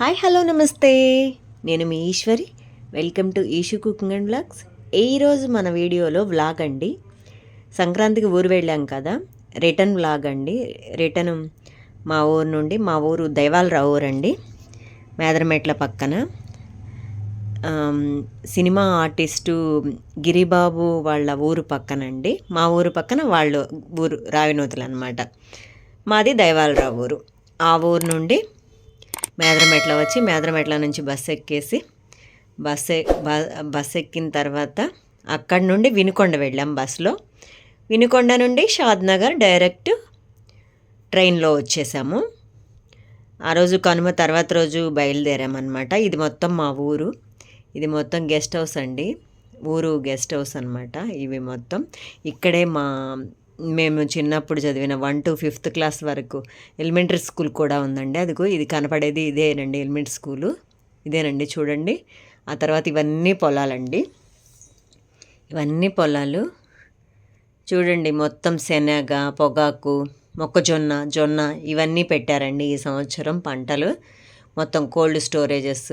Hi hello నమస్తే. నేను మీ Eshwari. Welcome to Eshu cooking and blogs ఈరోజు మన వీడియోలో వ్లాగ్ అండి. సంక్రాంతికి ఊరు వెళ్ళాం కదా. రిటర్న్ వ్లాగ్ అండి. రిటర్న్ మా ఊరు నుండి మా ఊరు దైవాలరావు ఊరు అండి. మేదరమెట్ల పక్కన. సినిమా ఆర్టిస్టు గిరిబాబు వాళ్ళ ఊరు పక్కన అండి. మా ఊరు పక్కన వాళ్ళు ఊరు రావినూతలు అనమాట మాది దైవాలరావు ఊరు. ఆ ఊరు నుండి మేదరమెట్ల వచ్చి మేదరమెట్ల నుంచి బస్సు ఎక్కేసి బస్సు బ- బస్సు ఎక్కిన తర్వాత అక్కడి నుండి వినుకొండ వెళ్ళాం బస్సులో. వినుకొండ నుండి షాద్నగర్ డైరెక్ట్ ట్రైన్లో వచ్చేసాము. ఆ రోజు కనుమ తర్వాత రోజు బయలుదేరామన్నమాట. ఇది మొత్తం మా ఊరు. ఇది మొత్తం గెస్ట్ హౌస్ అండి. ఊరు గెస్ట్ హౌస్ అనమాట ఇవి మొత్తం. ఇక్కడే మా మేము చిన్నప్పుడు చదివిన వన్ టు ఫిఫ్త్ క్లాస్ వరకు ఎలిమెంటరీ స్కూల్ కూడా ఉందండి. అదిగో ఇది కనపడేది ఇదేనండి ఎలిమెంటరీ స్కూలు. ఇదేనండి చూడండి. ఆ తర్వాత ఇవన్నీ పొలాలండి. ఇవన్నీ పొలాలు. చూడండి మొత్తం శనగ పొగాకు మొక్కజొన్న జొన్న ఇవన్నీ పెట్టారండి ఈ సంవత్సరం పంటలు. మొత్తం కోల్డ్ స్టోరేజెస్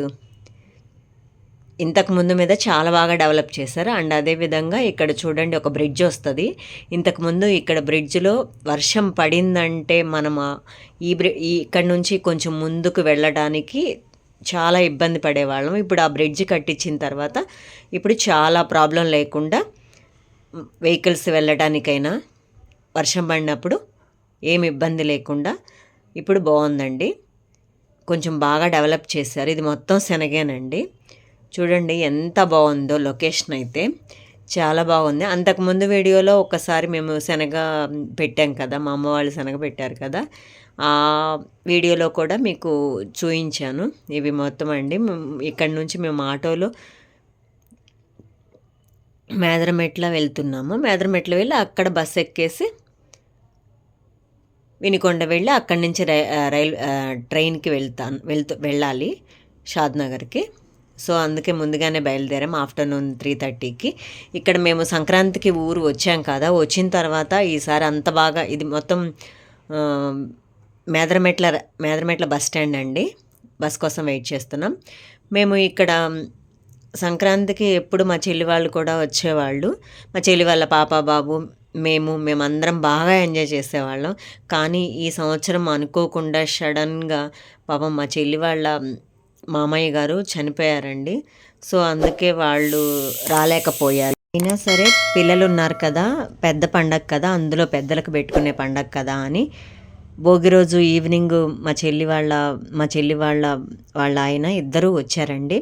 ఇంతకు ముందు మీద చాలా బాగా డెవలప్ చేశారు. అండ్ అదేవిధంగా ఇక్కడ చూడండి ఒక బ్రిడ్జ్ వస్తుంది. ఇంతకుముందు ఇక్కడ బ్రిడ్జ్లో వర్షం పడిందంటే మనం ఈ బ్రి ఇక్కడ నుంచి కొంచెం ముందుకు వెళ్ళడానికి చాలా ఇబ్బంది పడేవాళ్ళం. ఇప్పుడు ఆ బ్రిడ్జ్ కట్టించిన తర్వాత ఇప్పుడు చాలా ప్రాబ్లం లేకుండా వెహికల్స్ వెళ్ళడానికైనా వర్షం పడినప్పుడు ఏమి ఇబ్బంది లేకుండా ఇప్పుడు బాగుందండి. కొంచెం బాగా డెవలప్ చేశారు. ఇది మొత్తం శనగేనండి. చూడండి ఎంత బాగుందో లొకేషన్ అయితే. చాలా బాగుంది. అంతకుముందు వీడియోలో ఒకసారి మేము శనగ పెట్టాం కదా మా అమ్మ వాళ్ళు శనగ పెట్టారు కదా. ఆ వీడియోలో కూడా మీకు చూయించాను. ఇవి మొత్తం అండి. ఇక్కడ ఇక్కడి నుంచి మేము ఆటోలో మేదరమెట్ల వెళ్తున్నాము. మేదరమెట్ల వెళ్ళి అక్కడ బస్సు ఎక్కేసి వినికొండ వెళ్ళి అక్కడి నుంచి రై రైల్ ట్రైన్కి వెళ్తాను వెళ్తూ వెళ్ళాలి షాద్నగర్కి. సో అందుకే ముందుగానే బయలుదేరాం ఆఫ్టర్నూన్ త్రీ థర్టీకి. ఇక్కడ మేము సంక్రాంతికి ఊరు వచ్చాం కదా వచ్చిన తర్వాత ఈసారి అంత బాగా ఇది మొత్తం మేదరమెట్ల మేదరమెట్ల బస్ స్టాండ్ అండి. బస్ కోసం వెయిట్ చేస్తున్నాం. మేము ఇక్కడ సంక్రాంతికి ఎప్పుడు మా చెల్లి వాళ్ళు కూడా వచ్చేవాళ్ళు. మా చెల్లి వాళ్ళ పాప బాబు మేము మేమందరం బాగా ఎంజాయ్ చేసేవాళ్ళం. కానీ ఈ సంవత్సరం అనుకోకుండా సడన్గా పాపం మా చెల్లి వాళ్ళ మామయ్య గారు చనిపోయారండి. సో అందుకే వాళ్ళు రాలేకపోయారు. అయినా సరే పిల్లలు ఉన్నారు కదా పెద్ద పండగ కదా అందులో పెద్దలకు పెట్టుకునే పండగ కదా అని. భోగి రోజు ఈవినింగ్ మా చెల్లి వాళ్ళ మా చెల్లి వాళ్ళ వాళ్ళ ఆయన ఇద్దరూ వచ్చారండి.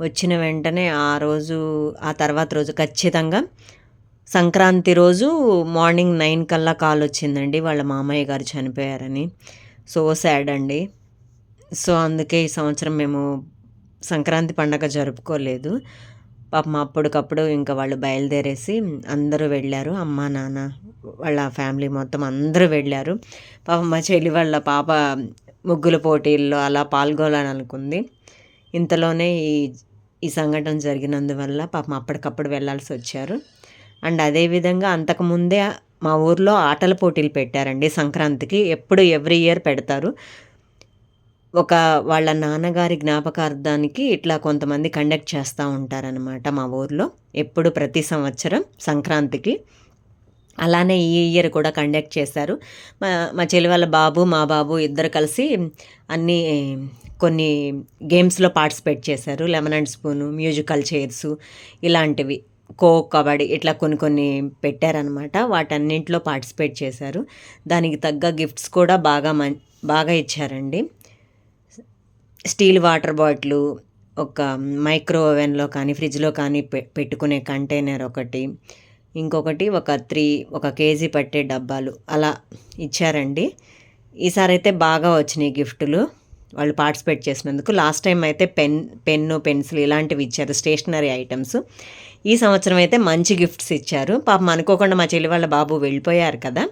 వచ్చిన వెంటనే ఆ రోజు ఆ తర్వాత రోజు ఖచ్చితంగా సంక్రాంతి రోజు మార్నింగ్ నైన్ కల్లా కాల్ వచ్చిందండి వాళ్ళ మామయ్య గారు చనిపోయారని. సో సాడ్ అండి. సో అందుకే ఈ సంవత్సరం మేము సంక్రాంతి పండగ జరుపుకోలేదు. పాపం అప్పటికప్పుడు ఇంకా వాళ్ళు బయలుదేరేసి అందరూ వెళ్ళారు. అమ్మ నాన్న వాళ్ళ ఫ్యామిలీ మొత్తం అందరూ వెళ్ళారు. పాపం మా చెల్లి వాళ్ళ పాప ముగ్గుల పోటీల్లో అలా పాల్గొనాలని అనుకుంది. ఇంతలోనే ఈ ఈ సంఘటన జరిగినందువల్ల పాపం అప్పటికప్పుడు వెళ్ళాల్సి వచ్చారు. అండ్ అదేవిధంగా అంతకుముందే మా ఊర్లో ఆటల పోటీలు పెట్టారండి సంక్రాంతికి. ఎప్పుడు ఎవ్రీ ఇయర్ పెడతారు. ఒక వాళ్ళ నాన్నగారి జ్ఞాపకార్థానికి ఇట్లా కొంతమంది కండక్ట్ చేస్తూ ఉంటారనమాట మా ఊర్లో ఎప్పుడు ప్రతి సంవత్సరం సంక్రాంతికి. అలానే ఈ ఇయర్ కూడా కండక్ట్ చేశారు. మా మా చెల్లి వాళ్ళ బాబు మా బాబు ఇద్దరు కలిసి అన్ని కొన్ని గేమ్స్లో పార్టిసిపేట్ చేశారు. Lemon and spoon musical chairs ఇలాంటివి ఖో కబడ్డీ ఇట్లా కొన్ని కొన్ని పెట్టారనమాట వాటన్నింటిలో పార్టిసిపేట్ చేశారు. దానికి తగ్గ గిఫ్ట్స్ కూడా బాగా మం బాగా ఇచ్చారండి. స్టీల్ వాటర్ బాటిల్ ఒక మైక్రో ఓవెన్లో కానీ ఫ్రిడ్జ్లో కానీ పె- పెట్టుకునే కంటైనర్ ఒకటి. ఇంకొకటి ఒక త్రీ ఒక కేజీ పట్టే డబ్బాలు. అలా ఇచ్చారండి. ఈసారి అయితే బాగా వచ్చినాయి గిఫ్టులు. వాళ్ళు పార్టిసిపేట్ చేసినందుకు. లాస్ట్ టైం అయితే పెన్ పెన్ను పెన్సిల్ ఇలాంటివి ఇచ్చారు స్టేషనరీ ఐటమ్స్. ఈ సంవత్సరం అయితే మంచి గిఫ్ట్స్ ఇచ్చారు. పాపం అనుకోకుండా మా చెల్లి వాళ్ళ బాబు వెళ్ళిపోయారు కదా.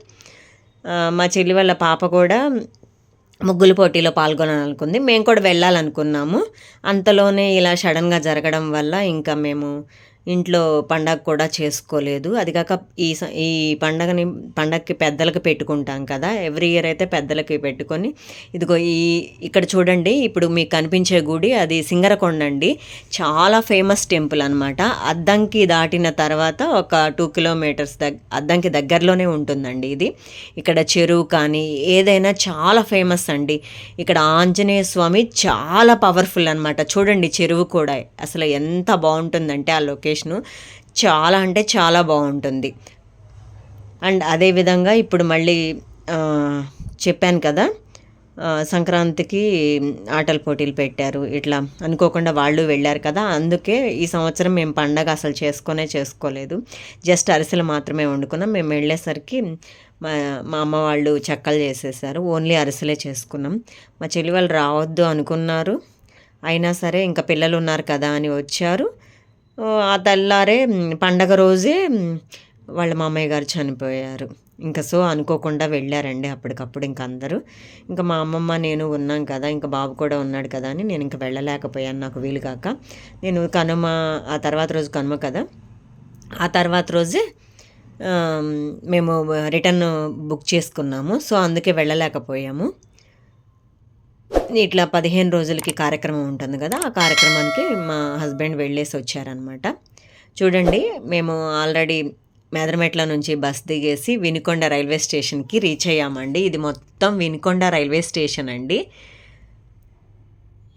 మా చెల్లి వాళ్ళ పాప కూడా ముగ్గుల పోటీలో పాల్గొనాలనుకుంది. మేము కూడా వెళ్ళాలనుకున్నాము. అంతలోనే ఇలా సడన్గా జరగడం వల్ల ఇంకా మేము ఇంట్లో పండగ కూడా చేసుకోలేదు. అది కాక ఈ స ఈ పండగని పండగకి పెద్దలకు పెట్టుకుంటాం కదా. ఎవ్రీ ఇయర్ అయితే పెద్దలకి పెట్టుకొని ఇదిగో ఈ ఇక్కడ చూడండి ఇప్పుడు మీకు కనిపించే గుడి అది సింగరకొండ అండి. చాలా ఫేమస్ టెంపుల్ అనమాట అద్దంకి దాటిన తర్వాత ఒక టూ కిలోమీటర్స్ దగ్ అద్దంకి దగ్గరలోనే ఉంటుందండి ఇది. ఇక్కడ చెరువు కానీ ఏదైనా చాలా ఫేమస్ అండి. ఇక్కడ ఆంజనేయ స్వామి చాలా పవర్ఫుల్ అనమాట చూడండి చెరువు కూడా అసలు ఎంత బాగుంటుందంటే ఆ లొకేషన్. చాలా అంటే చాలా బాగుంటుంది. అండ్ అదేవిధంగా ఇప్పుడు మళ్ళీ చెప్పాను కదా సంక్రాంతికి ఆటల పోటీలు పెట్టారు. ఇట్లా అనుకోకుండా వాళ్ళు వెళ్ళారు కదా అందుకే ఈ సంవత్సరం మేము పండగ అసలు చేసుకొనే చేసుకోలేదు. జస్ట్ అరిసెలు మాత్రమే వండుకున్నాం. మేము వెళ్ళేసరికి మా మా అమ్మ వాళ్ళు చెక్కలు చేసేసారు. ఓన్లీ అరిసెలే చేసుకున్నాం. మా చెల్లి వాళ్ళు రావద్దు అనుకున్నారు. అయినా సరే ఇంకా పిల్లలు ఉన్నారు కదా అని వచ్చారు. ఆ తెల్లారే పండగ రోజే వాళ్ళ మామయ్య గారు చనిపోయారు. ఇంకా సో అనుకోకుండా వెళ్ళారండి అప్పటికప్పుడు ఇంక అందరూ. ఇంకా మా అమ్మమ్మ నేను ఉన్నాం కదా ఇంకా బాబు కూడా ఉన్నాడు కదా అని నేను ఇంకా వెళ్ళలేకపోయాను నాకు వీలు కాక. నేను కనుమ ఆ తర్వాత రోజు కనుమ కదా. ఆ తర్వాత రోజే మేము రిటర్న్ బుక్ చేసుకున్నాము. సో అందుకే వెళ్ళలేకపోయాము. ఇట్లా పదిహేను రోజులకి కార్యక్రమం ఉంటుంది కదా ఆ కార్యక్రమానికి మా హస్బెండ్ వెళ్ళేసి వచ్చారనమాట చూడండి మేము ఆల్రెడీ మేదరమెట్ల నుంచి బస్ దిగేసి వినుకొండ రైల్వే స్టేషన్కి రీచ్ అయ్యామండి. ఇది మొత్తం వినుకొండ రైల్వే స్టేషన్ అండి.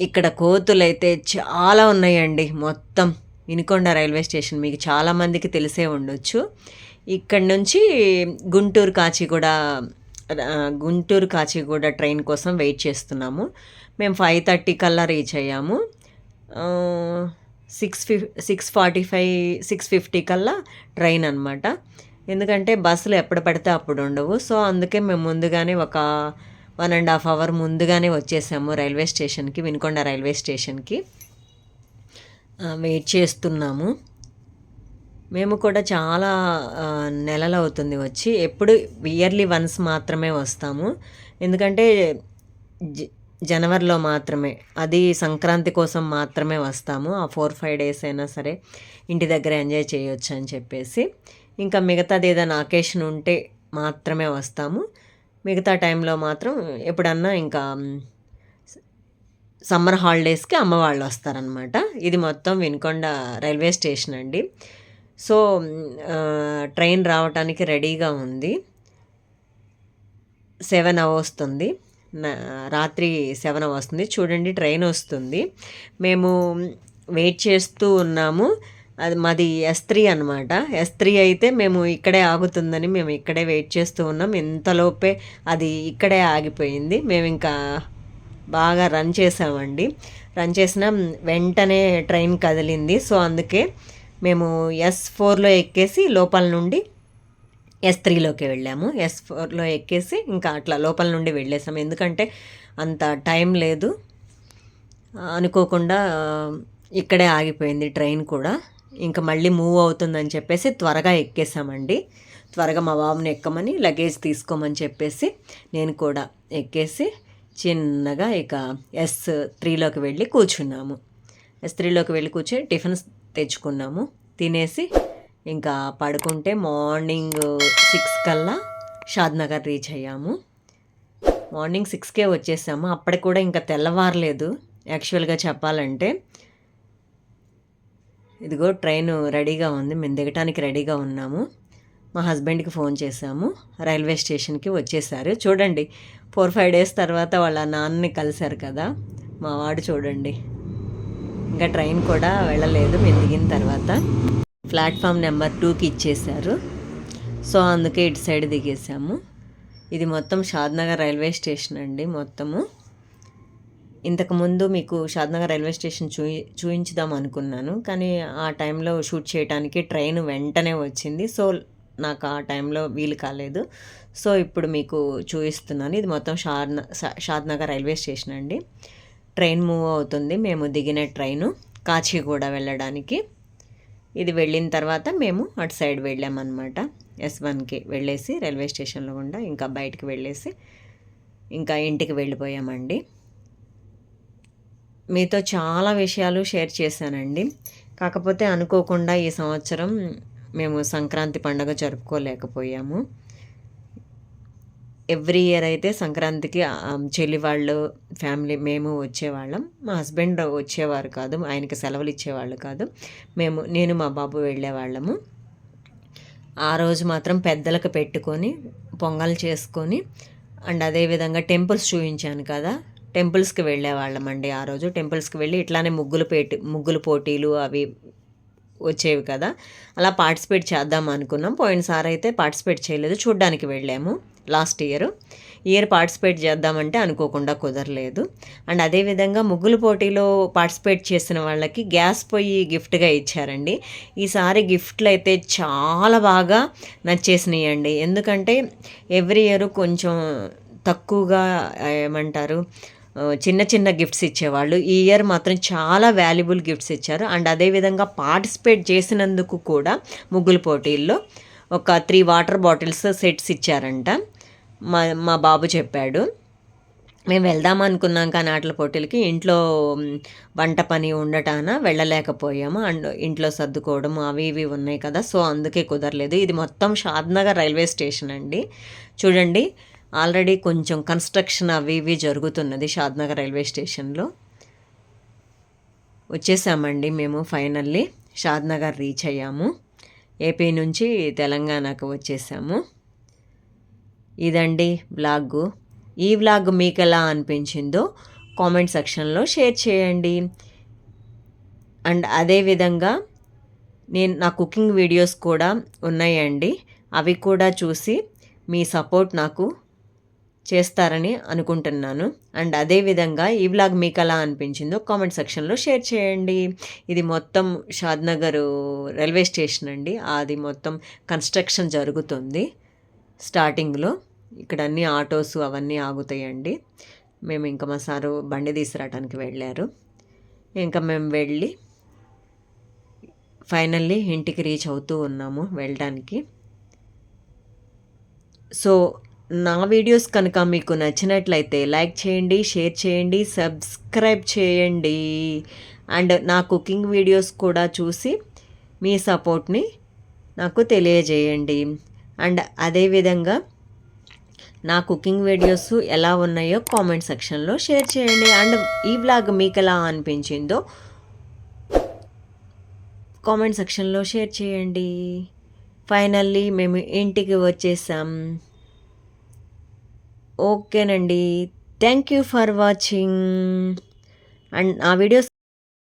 ఇక్కడ కోతులు అయితే చాలా ఉన్నాయండి మొత్తం. వినుకొండ రైల్వే స్టేషన్ మీకు చాలామందికి తెలిసే ఉండొచ్చు. ఇక్కడ నుంచి గుంటూరు కాచిగూడ గుంటూరు కాచిగూడ ట్రైన్ కోసం వెయిట్ చేస్తున్నాము. మేము ఫైవ్ థర్టీ కల్లా రీచ్ అయ్యాము. సిక్స్ ఫిఫ్ six forty five six fifty కల్లా ట్రైన్ అనమాట ఎందుకంటే బస్సులు ఎప్పుడు పడితే అప్పుడు ఉండవు. సో అందుకే మేము ముందుగానే ఒక వన్ అండ్ హాఫ్ అవర్ ముందుగానే వచ్చేసాము రైల్వే స్టేషన్కి వినుకొండ రైల్వే స్టేషన్కి. వెయిట్ చేస్తున్నాము. మేము కూడా చాలా నెలలు అవుతుంది వచ్చి. ఎప్పుడు ఇయర్లీ వన్స్ మాత్రమే వస్తాము. ఎందుకంటే జ- జనవరిలో మాత్రమే. అది సంక్రాంతి కోసం మాత్రమే వస్తాము. ఆ ఫోర్ ఫైవ్ డేస్ అయినా సరే ఇంటి దగ్గర ఎంజాయ్ చేయొచ్చు అని చెప్పేసి. ఇంకా మిగతాది ఏదైనా అకేషన్ ఉంటే మాత్రమే వస్తాము. మిగతా టైంలో మాత్రం ఎప్పుడన్నా ఇంకా సమ్మర్ హాలిడేస్కి అమ్మ వాళ్ళు వస్తారనమాట ఇది మొత్తం వినుకొండ రైల్వే స్టేషన్ అండి. సో ట్రైన్ రావటానికి రెడీగా ఉంది. సెవెన్ వస్తుంది రాత్రి సెవెన్ వస్తుంది చూడండి ట్రైన్ వస్తుంది. మేము వెయిట్ చేస్తూ ఉన్నాము. అది మాది ఎస్ త్రీ అనమాట ఎస్ త్రీ అయితే మేము ఇక్కడే ఆగుతుందని మేము ఇక్కడే వెయిట్ చేస్తూ ఉన్నాం. ఇంతలోపే అది ఇక్కడే ఆగిపోయింది. మేము ఇంకా బాగా రన్ చేసామండి. రన్ చేసిన. వెంటనే ట్రైన్ కదిలింది. సో అందుకే మేము ఎస్ ఫోర్లో ఎక్కేసి లోపల నుండి ఎస్ త్రీలోకి వెళ్ళాము. ఎస్ ఫోర్లో ఎక్కేసి ఇంకా అట్లా లోపల నుండి వెళ్ళేసాము. ఎందుకంటే అంత టైం లేదు. అనుకోకుండా ఇక్కడే ఆగిపోయింది ట్రైన్ కూడా. ఇంకా మళ్ళీ మూవ్ అవుతుందని చెప్పేసి త్వరగా ఎక్కేసామండి. త్వరగా మా బాబుని ఎక్కమని లగేజ్ తీసుకోమని చెప్పేసి నేను కూడా ఎక్కేసి చిన్నగా ఇక ఎస్ త్రీలోకి వెళ్ళి కూర్చున్నాము. ఎస్ త్రీలోకి వెళ్ళి కూర్చొని టిఫిన్స్ తెచ్చుకున్నాము. తినేసి ఇంకా పడుకుంటే మార్నింగ్ సిక్స్ కల్లా షాద్నగర్ రీచ్ అయ్యాము. మార్నింగ్ సిక్స్కే వచ్చేసాము. అప్పటికి కూడా ఇంకా తెల్లవారలేదు. యాక్చువల్గా చెప్పాలంటే ఇదిగో ట్రైన్ రెడీగా ఉంది. మేము దిగటానికి రెడీగా ఉన్నాము. మా హస్బెండ్కి ఫోన్ చేశాము రైల్వే స్టేషన్కి వచ్చేసారు. చూడండి ఫోర్ ఫైవ్ డేస్ తర్వాత వాళ్ళ నాన్నని కలిశారు కదా. మా వాడు చూడండి. ఇంకా ట్రైన్ కూడా వెళ్ళలేదు. మేము దిగిన తర్వాత ప్లాట్ఫామ్ నెంబర్ టూకి ఇచ్చేశారు. సో అందుకే ఇటు సైడ్ దిగేసాము ఇది మొత్తం షాద్నగర్ రైల్వే స్టేషన్ అండి మొత్తము. ఇంతకుముందు మీకు షాద్నగర్ రైల్వే స్టేషన్ చూ చూయించుదాం అనుకున్నాను. కానీ ఆ టైంలో షూట్ చేయడానికి ట్రైన్ వెంటనే వచ్చింది. సో నాకు ఆ టైంలో వీలు కాలేదు. సో ఇప్పుడు మీకు చూపిస్తున్నాను ఇది మొత్తం షాద్న షాద్నగర్ రైల్వే స్టేషన్ అండి. ట్రైన్ మూవ్ అవుతుంది. మేము దిగిన ట్రైను కాచిగూడ వెళ్ళడానికి. ఇది వెళ్ళిన తర్వాత మేము అటు సైడ్ వెళ్ళామన్నమాట. ఎస్ వన్కి వెళ్ళేసి రైల్వే స్టేషన్లో గుండా ఇంకా బయటికి వెళ్ళేసి ఇంకా ఇంటికి వెళ్ళిపోయామండి. మీతో చాలా విషయాలు షేర్ చేశానండి. కాకపోతే అనుకోకుండా ఈ సంవత్సరం మేము సంక్రాంతి పండుగ జరుపుకోలేకపోయాము. ఎవ్రీ ఇయర్ అయితే సంక్రాంతికి చెల్లి వాళ్ళు ఫ్యామిలీ మేము వచ్చేవాళ్ళం. మా హస్బెండ్ వచ్చేవారు కాదు ఆయనకి సెలవులు ఇచ్చేవాళ్ళు కాదు. మేము నేను మా బాబు వెళ్ళేవాళ్ళము. ఆ రోజు మాత్రం పెద్దలకు పెట్టుకొని పొంగల్ చేసుకొని అండ్ అదేవిధంగా టెంపుల్స్ చూపించాను కదా. టెంపుల్స్కి వెళ్ళేవాళ్ళమండి ఆ రోజు. టెంపుల్స్కి వెళ్ళి ఇట్లానే ముగ్గులు పేటి ముగ్గులు పోటీలు అవి వచ్చేవి కదా. అలా పార్టిసిపేట్ చేద్దాం అనుకున్నాం. పోయినసారి అయితే పార్టిసిపేట్ చేయలేదు. చూడ్డానికి వెళ్ళాము లాస్ట్ ఇయర్. ఇయర్ పార్టిసిపేట్ చేద్దామంటే అనుకోకుండా కుదరలేదు. అండ్ అదేవిధంగా ముగ్గులు పోటీలో పార్టిసిపేట్ చేసిన వాళ్ళకి గ్యాస్ పొయ్యి గిఫ్ట్గా ఇచ్చారండి. ఈసారి గిఫ్ట్లు అయితే చాలా బాగా నచ్చేసినాయండి. ఎందుకంటే ఎవ్రీ ఇయర్ కొంచెం తక్కువగా ఏమంటారు చిన్న చిన్న గిఫ్ట్స్ ఇచ్చేవాళ్ళు. ఈ ఇయర్ మాత్రం చాలా వాల్యుబుల్ గిఫ్ట్స్ ఇచ్చారు. అండ్ అదేవిధంగా పార్టిసిపేట్ చేసినందుకు కూడా ముగ్గుల పోటీల్లో ఒక త్రీ వాటర్ బాటిల్స్ సెట్స్ ఇచ్చారంట. మా మా బాబు చెప్పాడు. మేము వెళ్దాం అనుకున్నాం కానీ ఆటల పోటీలకి. ఇంట్లో వంట పని ఉండటాన వెళ్ళలేకపోయాము. అండ్ ఇంట్లో సర్దుకోవడం అవి ఇవి ఉన్నాయి కదా. సో అందుకే కుదరలేదు. ఇది మొత్తం షాద్నగర్ రైల్వే స్టేషన్ అండి. చూడండి. ఆల్రెడీ కొంచెం కన్స్ట్రక్షన్ అవి ఇవి జరుగుతున్నది షాద్నగర్ రైల్వే స్టేషన్లో. వచ్చేసామండి మేము ఫైనల్లీ. షాద్నగర్ రీచ్ అయ్యాము. ఏపీ నుంచి తెలంగాణకు వచ్చేసాము. ఇదండి వ్లాగ్. ఈ వ్లాగ్ మీకు ఎలా అనిపించిందో కామెంట్ సెక్షన్లో షేర్ చేయండి. అండ్ అదేవిధంగా నేను నా కుకింగ్ వీడియోస్ కూడా ఉన్నాయండి. అవి కూడా చూసి మీ సపోర్ట్ నాకు చేస్తారని అనుకుంటున్నాను. అండ్ అదేవిధంగా ఈ వ్లాగ్ మీకు ఎలా అనిపించిందో కామెంట్ సెక్షన్లో షేర్ చేయండి. ఇది మొత్తం షాద్నగర్ రైల్వే స్టేషన్ అండి. అది మొత్తం కన్స్ట్రక్షన్ జరుగుతుంది. స్టార్టింగ్లో ఇక్కడ అన్ని ఆటోస్ అవన్నీ ఆగుతాయండి. మేము ఇంకా మా సారు బండి తీసుకురావడానికి వెళ్ళారు. ఇంకా మేము వెళ్ళి ఫైనల్లీ ఇంటికి రీచ్ అవుతూ ఉన్నాము వెళ్ళడానికి సో నా వీడియోస్ కనుక మీకు నచ్చినట్లయితే లైక్ చేయండి షేర్ చేయండి సబ్స్క్రైబ్ చేయండి. అండ్ నా కుకింగ్ వీడియోస్ కూడా చూసి మీ సపోర్ట్ని నాకు తెలియజేయండి. అండ్ అదేవిధంగా నా కుకింగ్ వీడియోస్ ఎలా ఉన్నాయో కామెంట్ సెక్షన్లో షేర్ చేయండి. అండ్ ఈ బ్లాగ్ మీకు ఎలా అనిపించిందో కామెంట్ సెక్షన్లో షేర్ చేయండి. ఫైనల్లీ మేము ఇంటికి వచ్చేసాం. ఓకేనండి. Thank you for watching. And నా వీడియోస్